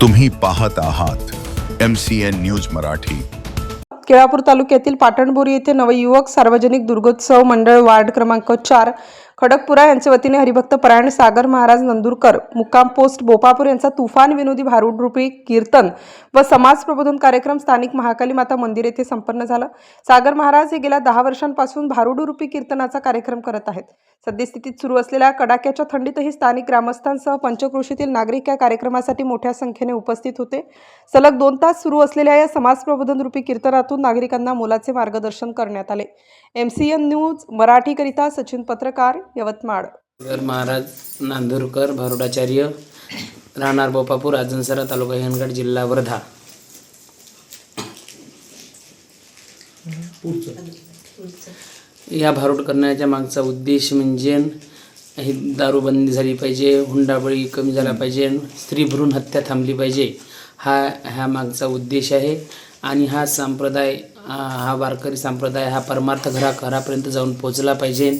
तुम्ही पाहत आहात M C N news Marathi. Kelapur तालुक्यातील पाटणबोरी येथे नवयुवक सार्वजनिक दुर्गोत्सव मंडळ वार्ड क्रमांक चार खडकपुरा यांच्या वतीने हरिभक्त परायण सागर महाराज नंदुरकर मुक्काम पोस्ट बोपापूर यांचा तुफान विनोदी भारूडरूपी कीर्तन व समाज प्रबोधन कार्यक्रम स्थानिक महाकाली माता मंदिर येथे संपन्न झाला. सागर महाराज हे गेल्या दहा वर्षांपासून भारूडरूपी कीर्तनाचा कार्यक्रम करत आहेत. सद्यस्थितीत सुरू असलेल्या कडाक्याच्या थंडीतही स्थानिक ग्रामस्थांसह पंचक्रोशीतील नागरिक या कार्यक्रमासाठी मोठ्या संख्येने उपस्थित होते. सलग दोन तास सुरू असलेल्या या समाज प्रबोधन रूपी कीर्तनातून नागरिकांना मोलाचे मार्गदर्शन करण्यात आले. एम सी एन न्यूज मराठीकरिता सचिन पत्रकार यवतमाळ. महाराज नांदुरकर भारुडाचार्य राहणार बोपापूर आजनसरा तालुका हिंगणघाट जिल्हा वर्धा. या भारूड करण्याच्या मागचा उद्देश म्हणजे ही दारूबंदी झाली पाहिजे हुंडाबळी कमी झाला पाहिजे स्त्री भ्रूण हत्या थांबली पाहिजे हा ह्या मागचा उद्देश आहे. आणि हा संप्रदाय हा वारकरी संप्रदाय हा परमार्थ घरा घरापर्यंत जाऊन पोचला पाहिजे.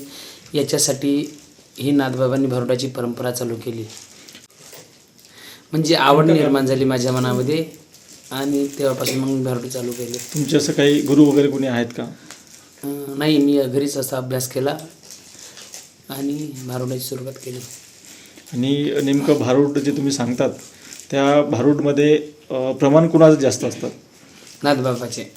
याच्यासाठी ही नाथबाबांनी भारुडाची परंपरा चालू केली. म्हणजे आवड निर्माण झाली माझ्या मनामध्ये आणि तेव्हापासून मग भारुडी चालू केली. तुमचे असं काही गुरु वगैरे कोणी आहेत का? अं, नाही मी घरीच असा अभ्यास केला आणि भारुडाची सुरुवात केली. आणि नेमकं भारूड जे तुम्ही सांगतात त्या भारूडमध्ये अं, प्रमाण कुणाचं जास्त असतात नाथबाबाचे.